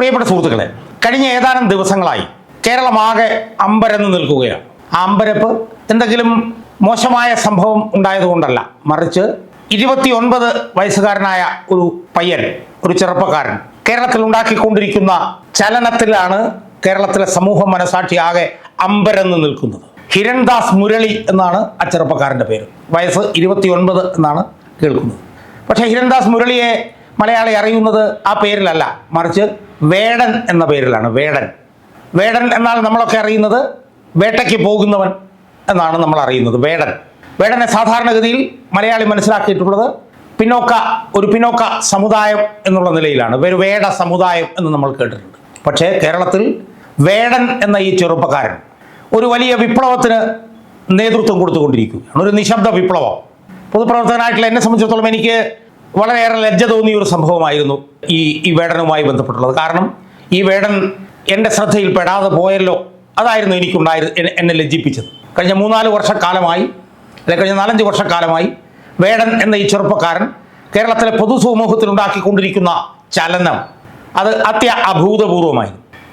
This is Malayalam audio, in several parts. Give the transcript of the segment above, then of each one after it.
പ്രിയപ്പെട്ട സുഹൃത്തുക്കളെ കഴിഞ്ഞ ഏതാനും ദിവസങ്ങളായി കേരളമാകെ അമ്പരന്ന് നിൽക്കുകയാണ്. ആ അമ്പരപ്പ് എന്തെങ്കിലും മോശമായ സംഭവം ഉണ്ടായതുകൊണ്ടല്ല മറിച്ച് ഇരുപത്തിയൊൻപത് വയസ്സുകാരനായ ഒരു പയ്യൻ ഒരു ചെറുപ്പക്കാരൻ കേരളത്തിൽ ഉണ്ടാക്കിക്കൊണ്ടിരിക്കുന്ന ചലനത്തിലാണ് കേരളത്തിലെ സമൂഹ മനസാക്ഷി ആകെ അമ്പരന്ന് നിൽക്കുന്നത്. ഹിരൺദാസ് മുരളി എന്നാണ് ആ ചെറുപ്പക്കാരന്റെ പേര്. വയസ്സ് ഇരുപത്തിയൊൻപത് എന്നാണ് കേൾക്കുന്നത്. പക്ഷേ ഹിരൺദാസ് മുരളിയെ മലയാളി അറിയുന്നത് ആ പേരിലല്ല. മറിച്ച് വേടൻ എന്ന പേരിലാണ്. വേടൻ. വേടൻ എന്നാൽ നമ്മളൊക്കെ അറിയുന്നത് വേട്ടയ്ക്ക് പോകുന്നവൻ എന്നാണ് നമ്മൾ അറിയുന്നത്. വേടൻ. വേടനെ സാധാരണഗതിയിൽ മലയാളി മനസ്സിലാക്കിയിട്ടുള്ളത് പിന്നോക്ക ഒരു പിന്നോക്ക സമുദായം എന്നുള്ള നിലയിലാണ്. ഒരു വേട സമുദായം എന്ന് നമ്മൾ കേട്ടിട്ടുണ്ട്. പക്ഷേ കേരളത്തിൽ വേടൻ എന്ന ഈ ചെറുപ്പക്കാരൻ ഒരു വലിയ വിപ്ലവത്തിന് നേതൃത്വം കൊടുത്തുകൊണ്ടിരിക്കുകയാണ്. ഒരു നിശബ്ദ വിപ്ലവം. പൊതുപ്രവർത്തകനായിട്ടുള്ള എന്നെ സംബന്ധിച്ചിടത്തോളം എനിക്ക് വളരെയേറെ ലജ്ജ തോന്നിയ ഒരു സംഭവമായിരുന്നു ഈ ഈ വേടനുമായി ബന്ധപ്പെട്ടുള്ളത്. കാരണം ഈ വേടൻ എന്റെ ശ്രദ്ധയിൽ പെടാതെ പോയല്ലോ. അതായിരുന്നു എനിക്കുണ്ടായത് എന്നെ- ലജ്ജിപ്പിച്ചത്. കഴിഞ്ഞ മൂന്നാൽ വർഷക്കാലമായി അല്ലെ കഴിഞ്ഞ നാലഞ്ച് വർഷക്കാലമായി വേടൻ എന്ന ഈ ചെറുപ്പക്കാരൻ കേരളത്തിലെ പൊതുസമൂഹത്തിൽ ഉണ്ടാക്കിക്കൊണ്ടിരിക്കുന്ന ചലനം അത് അത്യ അഭൂതപൂർവമായി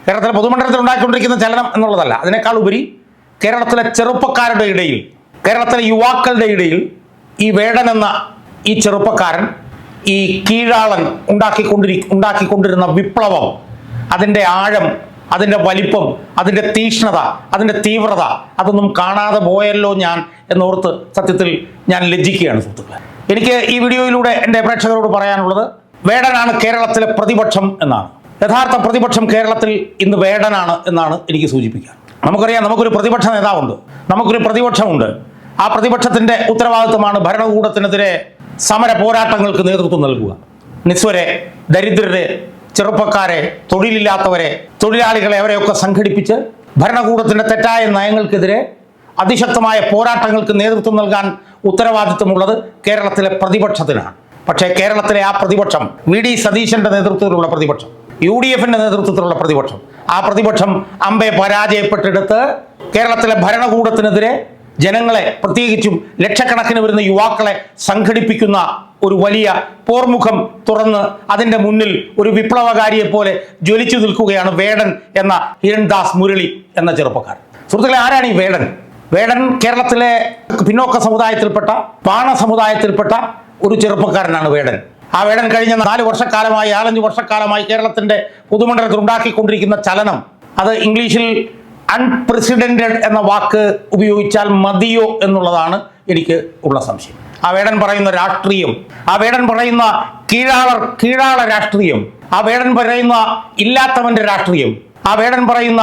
കേരളത്തിലെ പൊതുമണ്ഡലത്തിൽ ഉണ്ടാക്കിക്കൊണ്ടിരിക്കുന്ന ചലനം എന്നുള്ളതല്ല അതിനേക്കാൾ ഉപരി കേരളത്തിലെ ചെറുപ്പക്കാരുടെ ഇടയിൽ കേരളത്തിലെ യുവാക്കളുടെ ഇടയിൽ ഈ വേടൻ എന്ന ഈ ചെറുപ്പക്കാരൻ ഈ കീഴാളൻ ഉണ്ടാക്കിക്കൊണ്ടിരി ഉണ്ടാക്കിക്കൊണ്ടിരുന്ന വിപ്ലവം അതിന്റെ ആഴം അതിന്റെ വലിപ്പം അതിന്റെ തീക്ഷ്ണത അതിന്റെ തീവ്രത അതൊന്നും കാണാതെ പോയല്ലോ ഞാൻ എന്നോർത്ത് സത്യത്തിൽ ഞാൻ ലജ്ജിക്കുകയാണ് സുഹൃത്തുക്കളെ. എനിക്ക് ഈ വീഡിയോയിലൂടെ എന്റെ പ്രേക്ഷകരോട് പറയാനുള്ളത് വേടനാണ് കേരളത്തിലെ പ്രതിപക്ഷം എന്നാണ്. യഥാർത്ഥ പ്രതിപക്ഷം കേരളത്തിൽ ഇന്ന് വേടനാണ് എന്നാണ് എനിക്ക് സൂചിപ്പിക്കാൻ നമുക്കറിയാം നമുക്കൊരു പ്രതിപക്ഷ നേതാവുണ്ട്. നമുക്കൊരു പ്രതിപക്ഷമുണ്ട്. ആ പ്രതിപക്ഷത്തിന്റെ ഉത്തരവാദിത്വമാണ് ഭരണകൂടത്തിനെതിരെ സമര പോരാട്ടങ്ങൾക്ക് നേതൃത്വം നൽകുക. നിസ്വരെ ദരിദ്രരെ ചെറുപ്പക്കാരെ തൊഴിലില്ലാത്തവരെ തൊഴിലാളികളെ അവരെയൊക്കെ സംഘടിപ്പിച്ച് ഭരണകൂടത്തിന്റെ തെറ്റായ നയങ്ങൾക്കെതിരെ അതിശക്തമായ പോരാട്ടങ്ങൾക്ക് നേതൃത്വം നൽകാൻ ഉത്തരവാദിത്വമുള്ളത് കേരളത്തിലെ പ്രതിപക്ഷത്തിനാണ്. പക്ഷേ കേരളത്തിലെ ആ പ്രതിപക്ഷം വി ഡി സതീശന്റെ നേതൃത്വത്തിലുള്ള പ്രതിപക്ഷം യു ഡി എഫിന്റെ നേതൃത്വത്തിലുള്ള പ്രതിപക്ഷം ആ പ്രതിപക്ഷം അമ്പെ പരാജയപ്പെട്ടെടുത്ത് കേരളത്തിലെ ഭരണകൂടത്തിനെതിരെ ജനങ്ങളെ പ്രത്യേകിച്ചും ലക്ഷക്കണക്കിന് വരുന്ന യുവാക്കളെ സംഘടിപ്പിക്കുന്ന ഒരു വലിയ പോർമുഖം തുറന്ന് അതിന്റെ മുന്നിൽ ഒരു വിപ്ലവകാരിയെ പോലെ ജ്വലിച്ചു നിൽക്കുകയാണ് വേടൻ എന്ന ഹിരൺദാസ് മുരളി എന്ന ചെറുപ്പക്കാരൻ. സുഹൃത്തുക്കളെ ആരാണ് ഈ വേടൻ? വേടൻ കേരളത്തിലെ പിന്നോക്ക സമുദായത്തിൽപ്പെട്ട പാണ സമുദായത്തിൽപ്പെട്ട ഒരു ചെറുപ്പക്കാരനാണ് വേടൻ. ആ വേടൻ കഴിഞ്ഞ നാല് വർഷക്കാലമായി നാലഞ്ച് വർഷക്കാലമായി കേരളത്തിന്റെ പൊതുമണ്ഡലത്തിൽ ഉണ്ടാക്കിക്കൊണ്ടിരിക്കുന്ന ചലനം അത് ഇംഗ്ലീഷിൽ അൺപ്രസിഡന്റഡ് എന്ന വാക്ക് ഉപയോഗിച്ചാൽ മതിയോ എന്നുള്ളതാണ് എനിക്ക് ഉള്ള സംശയം. ആ വേടൻ പറയുന്ന രാഷ്ട്രീയം ആ വേടൻ പറയുന്ന കീഴാളർ കീഴാള രാഷ്ട്രീയം ആ വേടൻ പറയുന്ന ഇല്ലാത്തവന്റെ രാഷ്ട്രീയം ആ വേടൻ പറയുന്ന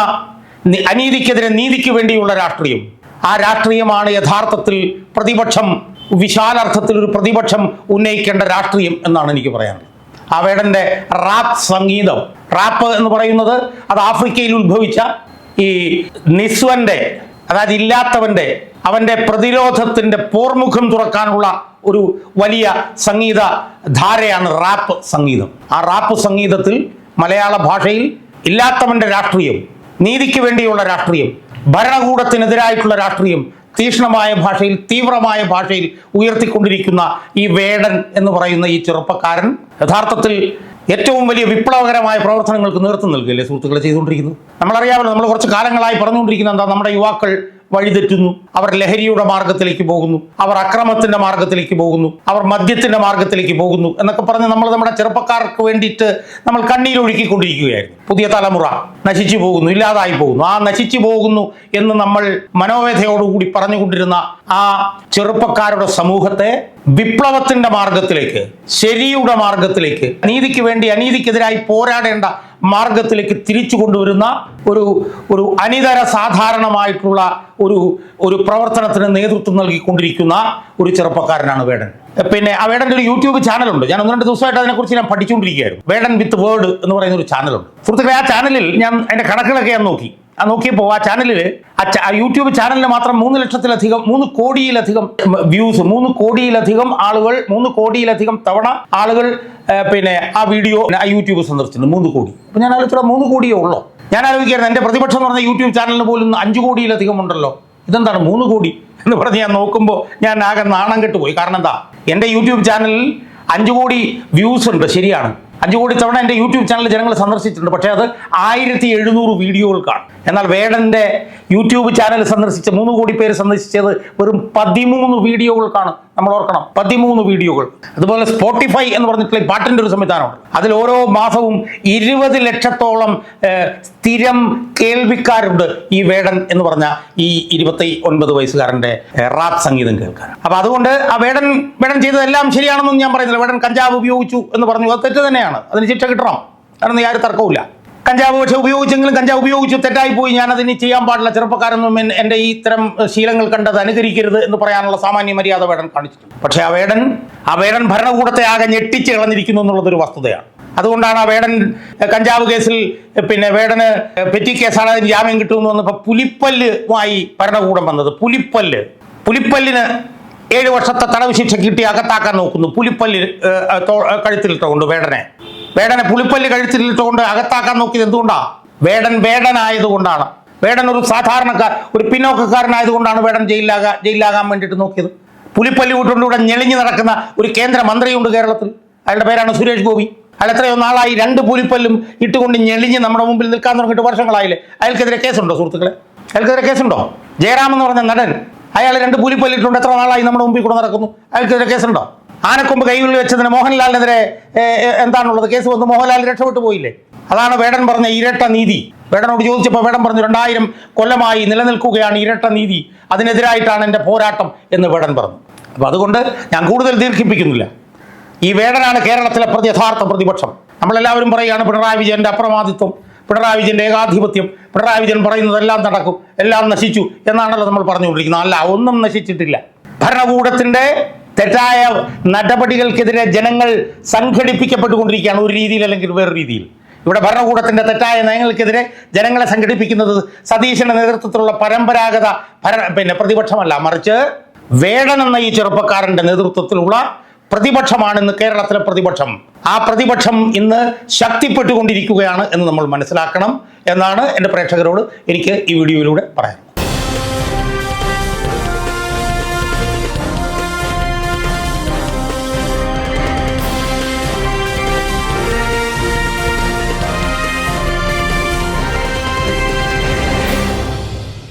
അനീതിക്കെതിരെ നീതിക്ക് വേണ്ടിയുള്ള രാഷ്ട്രീയം ആ രാഷ്ട്രീയമാണ് യഥാർത്ഥത്തിൽ പ്രതിപക്ഷം വിശാലർത്ഥത്തിൽ ഒരു പ്രതിപക്ഷം ഉന്നയിക്കേണ്ട രാഷ്ട്രീയം എന്നാണ് എനിക്ക് പറയാനുള്ളത്. അവേടന്റെ റാപ്പ് സംഗീതം റാപ്പ് എന്ന് പറയുന്നത് അത് ആഫ്രിക്കയിൽ ഉത്ഭവിച്ച ഈ നിസ്വന്റെ അതായത് ഇല്ലാത്തവന്റെ അവന്റെ പ്രതിരോധത്തിന്റെ പോർമുഖം തുറക്കാനുള്ള ഒരു വലിയ സംഗീത ധാരയാണ് റാപ്പ് സംഗീതം. ആ റാപ്പ് സംഗീതത്തിൽ മലയാള ഭാഷയിൽ ഇല്ലാത്തവന്റെ രാഷ്ട്രീയം നീതിക്ക് വേണ്ടിയുള്ള രാഷ്ട്രീയം ഭരണകൂടത്തിനെതിരായിട്ടുള്ള രാഷ്ട്രീയം തീക്ഷ്ണമായ ഭാഷയിൽ തീവ്രമായ ഭാഷയിൽ ഉയർത്തിക്കൊണ്ടിരിക്കുന്ന ഈ വേടൻ എന്ന് പറയുന്ന ഈ ചെറുപ്പക്കാരൻ യഥാർത്ഥത്തിൽ ഏറ്റവും വലിയ വിപ്ലവകരമായ പ്രവർത്തനങ്ങൾക്ക് നേതൃത്വം നൽകുകയല്ലേ സുഹൃത്തുക്കളെ ചെയ്തുകൊണ്ടിരിക്കുന്നത്? നമ്മളറിയാമല്ലോ നമ്മൾ കുറച്ച് കാലങ്ങളായി പറഞ്ഞുകൊണ്ടിരിക്കുന്ന എന്താ? നമ്മുടെ യുവാക്കൾ വഴിതെറ്റുന്നു. അവർ ലഹരിയുടെ മാർഗത്തിലേക്ക് പോകുന്നു. അവർ അക്രമത്തിന്റെ മാർഗത്തിലേക്ക് പോകുന്നു. അവർ മദ്യത്തിന്റെ മാർഗത്തിലേക്ക് പോകുന്നു. എന്നൊക്കെ പറഞ്ഞ് നമ്മൾ നമ്മുടെ ചെറുപ്പക്കാർക്ക് വേണ്ടിയിട്ട് നമ്മൾ കണ്ണീരൊഴുക്കിക്കൊണ്ടിരിക്കുകയായിരുന്നു പുതിയ തലമുറ നശിച്ചു പോകുന്നു ഇല്ലാതായി പോകുന്നു. ആ നശിച്ചു പോകുന്നു എന്ന് നമ്മൾ മനോവേദയോടുകൂടി പറഞ്ഞുകൊണ്ടിരുന്ന ആ ചെറുപ്പക്കാരുടെ സമൂഹത്തെ വിപ്ലവത്തിന്റെ മാർഗത്തിലേക്ക് ശരിയുടെ മാർഗത്തിലേക്ക് നീതിക്ക് വേണ്ടി അനീതിക്കെതിരായി പോരാടേണ്ട മാർഗത്തിലേക്ക് തിരിച്ചു കൊണ്ടുവരുന്ന ഒരു ഒരു അനിതര സാധാരണമായിട്ടുള്ള ഒരു ഒരു പ്രവർത്തനത്തിന് നേതൃത്വം നൽകിക്കൊണ്ടിരിക്കുന്ന ഒരു ചെറുപ്പക്കാരനാണ് വേടൻ. പിന്നെ വേടന്റെ ഒരു യൂട്യൂബ് ചാനലുണ്ട്. ഞാൻ ഒന്ന് രണ്ട് ദിവസമായിട്ട് അതിനെക്കുറിച്ച് ഞാൻ പഠിച്ചുകൊണ്ടിരിക്കുകയായിരുന്നു. വേടൻ വിത്ത് വേർഡ് എന്ന് പറയുന്ന ഒരു ചാനലുണ്ട്. സുഹൃത്തുക്കളെ ആ ചാനലിൽ ഞാൻ എന്റെ കണക്കുകളൊക്കെ ഞാൻ നോക്കി. ആ നോക്കിയപ്പോൾ ആ ചാനലിൽ ആ യൂട്യൂബ് ചാനലിന് മാത്രം മൂന്ന് ലക്ഷത്തിലധികം മൂന്ന് കോടിയിലധികം വ്യൂസ് മൂന്ന് കോടിയിലധികം ആളുകൾ മൂന്ന് കോടിയിലധികം തവണ ആളുകൾ പിന്നെ ആ വീഡിയോ ആ യൂട്യൂബ് സന്ദർശിച്ചിട്ടുണ്ട്. മൂന്ന് കോടി. അപ്പോൾ ഞാൻ ആലോചിച്ചാൽ മൂന്ന് കോടിയേ ഉള്ളൂ. ഞാൻ ആലോചിക്കായിരുന്നു എന്റെ പ്രതിപക്ഷം എന്ന് പറഞ്ഞ യൂട്യൂബ് ചാനലിന് പോലും അഞ്ച് കോടിയിലധികം ഉണ്ടല്ലോ. ഇതെന്താണ് മൂന്ന് കോടി? എന്ന് പറഞ്ഞ് ഞാൻ നോക്കുമ്പോൾ ഞാൻ ആകെ നാണം കെട്ടുപോയി കാരണം എന്താ? എന്റെ യൂട്യൂബ് ചാനലിൽ അഞ്ച് കോടി വ്യൂസ് ഉണ്ട് ശരിയാണ്. അഞ്ചു കോടി തവണ എന്റെ യൂട്യൂബ് ചാനൽ ജനങ്ങൾ സന്ദർശിച്ചിട്ടുണ്ട്. പക്ഷേ അത് ആയിരത്തി എഴുന്നൂറ് വീഡിയോകൾക്കാണ് എന്നാൽ വേടന്റെ യൂട്യൂബ് ചാനൽ സന്ദർശിച്ച മൂന്ന് കോടി പേര് സന്ദർശിച്ചത് വെറും പതിമൂന്ന് വീഡിയോകൾക്കാണ് നമ്മൾ ഓർക്കണം പതിമൂന്ന് വീഡിയോകൾ. അതുപോലെ സ്പോട്ടിഫൈ എന്ന് പറഞ്ഞിട്ടുള്ള പാട്ടിന്റെ ഒരു സംവിധാനമുണ്ട്. അതിൽ ഓരോ മാസവും ഇരുപത് ലക്ഷത്തോളം സ്ഥിരം കേൾവിക്കാരുണ്ട് ഈ വേടൻ എന്ന് പറഞ്ഞ ഈ ഇരുപത്തി ഒൻപത് വയസ്സുകാരന്റെ റാപ്പ് സംഗീതം കേൾക്കാൻ. അപ്പോൾ അതുകൊണ്ട് ആ വേടൻ വേടൻ ചെയ്തതെല്ലാം ശരിയാണെന്നൊന്നും ഞാൻ പറയുന്നില്ല. വേടൻ കഞ്ചാവ് ഉപയോഗിച്ചു എന്ന് പറഞ്ഞു. അത് തെറ്റ് തന്നെയാണ്. അതിന് ശിക്ഷ കിട്ടണം. കാരണം യാതൊരു തർക്കവുമില്ല. കഞ്ചാവ് പക്ഷെ ഉപയോഗിച്ചെങ്കിലും കഞ്ചാവ് ഉപയോഗിച്ചു തെറ്റായി പോയി. ഞാൻ അതിന് ചെയ്യാൻ പാടില്ല. ചെറുപ്പക്കാരൊന്നും എൻ- എന്റെ ഈ ഇത്തരം ശീലങ്ങൾ കണ്ടത് അനുകരിക്കരുത് എന്ന് പറയാനുള്ള സാമാന്യ മര്യാദ വേടൻ കാണിച്ചിട്ടുണ്ട്. പക്ഷേ ആ വേടൻ ആ വേടൻ ഭരണകൂടത്തെ ആകെ ഞെട്ടിച്ച് കളഞ്ഞിരിക്കുന്നു എന്നുള്ളതൊരു വസ്തുതയാണ്. അതുകൊണ്ടാണ് ആ വേടൻ കഞ്ചാവ് കേസിൽ പിന്നെ വേടന് പെറ്റി കേസാണ് അതിന് ജാമ്യം കിട്ടുമെന്ന് വന്നപ്പോൾ പുലിപ്പല്ലുമായി ഭരണകൂടം വന്നത്. പുലിപ്പല്ല്. പുലിപ്പല്ലിന് ഏഴ് വർഷത്തെ തടവ് ശിക്ഷ കിട്ടി അകത്താക്കാൻ നോക്കുന്നു. പുലിപ്പല്ല് കഴുത്തിലിട്ടുകൊണ്ട് വേടനെ. വേടനെ പുളിപ്പല്ലി കഴിച്ചിട്ടുകൊണ്ട് അകത്താക്കാൻ നോക്കിയത് എന്തുകൊണ്ടാണ് വേടൻ വേടനായതുകൊണ്ടാണ്. വേടൻ ഒരു സാധാരണക്കാർ ഒരു പിന്നോക്കക്കാരനായതുകൊണ്ടാണ് വേടൻ ജയിലിലാകാ ജയിലിലാകാൻ വേണ്ടിയിട്ട് നോക്കിയത്. പുളിപ്പല്ലി വിട്ടുകൊണ്ട് ഇവിടെ ഞെളിഞ്ഞു നടക്കുന്ന ഒരു കേന്ദ്ര മന്ത്രിയുണ്ട് കേരളത്തിൽ. അയാളുടെ പേരാണ് സുരേഷ് ഗോപി. അയാൾ എത്രയോ നാളായി രണ്ട് പുലിപ്പല്ലും ഇട്ടുകൊണ്ട് ഞെളിഞ്ഞ് നമ്മുടെ മുമ്പിൽ നിൽക്കാൻ തുടങ്ങിയിട്ട് വർഷങ്ങളായില്ലേ? അയാൾക്കെതിരെ കേസുണ്ടോ സുഹൃത്തുക്കളെ? അയാൾക്കെതിരെ കേസുണ്ടോ? ജയറാം എന്ന് പറഞ്ഞ നടൻ. അയാൾ രണ്ട് പുലിപ്പല്ലിട്ടുണ്ട് എത്ര നാളായി നമ്മുടെ മുമ്പിൽ കൂടെ നടക്കുന്നു? അയാൾക്കെതിരെ കേസുണ്ടോ? ആനക്കൊമ്പ് കൈകളിൽ വെച്ചതിന് മോഹൻലാലിനെതിരെ എന്താണുള്ളത്? കേസ് വന്ന്. മോഹൻലാൽ രക്ഷപ്പെട്ടു പോയില്ലേ? അതാണ് വേടൻ പറഞ്ഞ ഇരട്ട നീതി. വേടനോട് ചോദിച്ചപ്പോൾ വേടൻ പറഞ്ഞു രണ്ടായിരം കൊല്ലമായി നിലനിൽക്കുകയാണ് ഇരട്ട നീതി. അതിനെതിരായിട്ടാണ് എന്റെ പോരാട്ടം എന്ന് വേടൻ പറഞ്ഞു. അപ്പോൾ അതുകൊണ്ട് ഞാൻ കൂടുതൽ ദീർഘിപ്പിക്കുന്നില്ല. ഈ വേടനാണ് കേരളത്തിലെ പ്രതി യഥാർത്ഥ പ്രതിപക്ഷം. നമ്മളെല്ലാവരും പറയുകയാണ് പിണറായി വിജയന്റെ അപ്രമാദിത്വം പിണറായി വിജയന്റെ ഏകാധിപത്യം പിണറായി വിജയൻ പറയുന്നതെല്ലാം നടക്കും എല്ലാം നശിച്ചു എന്നാണല്ലോ നമ്മൾ പറഞ്ഞുകൊണ്ടിരിക്കുന്നത്. അല്ല ഒന്നും നശിച്ചിട്ടില്ല. ഭരണകൂടത്തിന്റെ തെറ്റായ നടപടികൾക്കെതിരെ ജനങ്ങൾ സംഘടിപ്പിക്കപ്പെട്ടുകൊണ്ടിരിക്കുകയാണ് ഒരു രീതിയിൽ അല്ലെങ്കിൽ വേറെ രീതിയിൽ. ഇവിടെ ഭരണകൂടത്തിന്റെ തെറ്റായ നയങ്ങൾക്കെതിരെ ജനങ്ങളെ സംഘടിപ്പിക്കുന്നത് സതീശന്റെ നേതൃത്വത്തിലുള്ള പരമ്പരാഗത ഭരണ പിന്നെ പ്രതിപക്ഷമല്ല മറിച്ച് വേടൻ എന്ന ഈ ചെറുപ്പക്കാരന്റെ നേതൃത്വത്തിലുള്ള പ്രതിപക്ഷമാണ് ഇന്ന് കേരളത്തിലെ പ്രതിപക്ഷം. ആ പ്രതിപക്ഷം ഇന്ന് ശക്തിപ്പെട്ടുകൊണ്ടിരിക്കുകയാണ് എന്ന് നമ്മൾ മനസ്സിലാക്കണം എന്നാണ് എന്റെ പ്രേക്ഷകരോട് എനിക്ക് ഈ വീഡിയോയിലൂടെ പറയാൻ